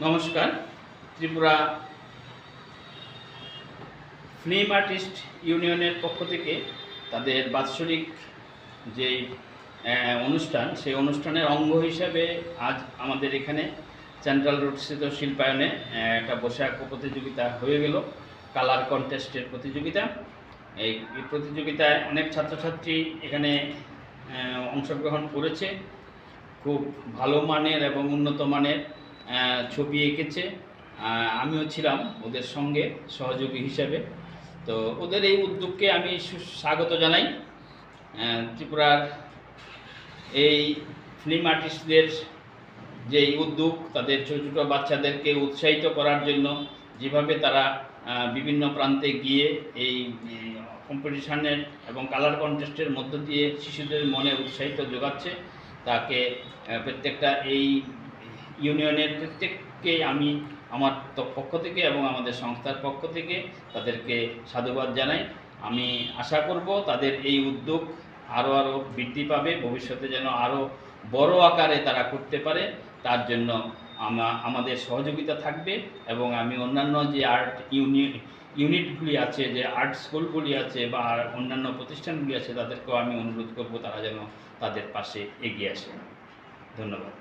নমস্কার Tripura film artist ইউনিয়নের পক্ষ থেকে তাদের বাৎসরিক যে অনুষ্ঠান, সেই অনুষ্ঠানের অঙ্গ হিসাবে আজ আমাদের এখানে সেন্ট্রাল রোড স্থিত শিল্পায়নে একটা বসে আঁকো প্রতিযোগিতা হয়ে গেল, কালার কন্টেস্টের প্রতিযোগিতা। এই প্রতিযোগিতায় অনেক ছাত্রছাত্রী এখানে অংশগ্রহণ করেছে। খুব ভালো মানের এবং উন্নত মানের ছবি এঁকেছে। আমিও ছিলাম ওদের সঙ্গে সহযোগী হিসেবে। তো ওদের এই উদ্যোগকে আমি স্বাগত জানাই। ত্রিপুরার এই ফিল্ম আর্টিস্টদের যে উদ্যোগ, তাদের ছোটো ছোটো বাচ্চাদেরকে উৎসাহিত করার জন্য যেভাবে তারা বিভিন্ন প্রান্তে গিয়ে এই কম্পিটিশনের এবং কালার কন্টেস্টের মধ্য দিয়ে শিশুদের মনে উৎসাহিত যোগাচ্ছে, তাকে প্রত্যেকটা এই ইউনিয়নের প্রত্যেককে আমি আমার পক্ষ থেকে এবং আমাদের সংস্থার পক্ষ থেকে তাদেরকে সাধুবাদ জানাই। আমি আশা করব তাদের এই উদ্যোগ আরও আরও বৃদ্ধি পাবে, ভবিষ্যতে যেন আরও বড় আকারে তারা করতে পারে, তার জন্য আমা- আমাদের সহযোগিতা থাকবে এবং আমি অন্যান্য যে আর্ট ইউনিট ইউনিটগুলি আছে, যে আর্ট স্কুলগুলি আছে বা অন্যান্য প্রতিষ্ঠানগুলি আছে, তাদেরকেও আমি অনুরোধ করব তারা যেন তাদের পাশে এগিয়ে আসে। ধন্যবাদ।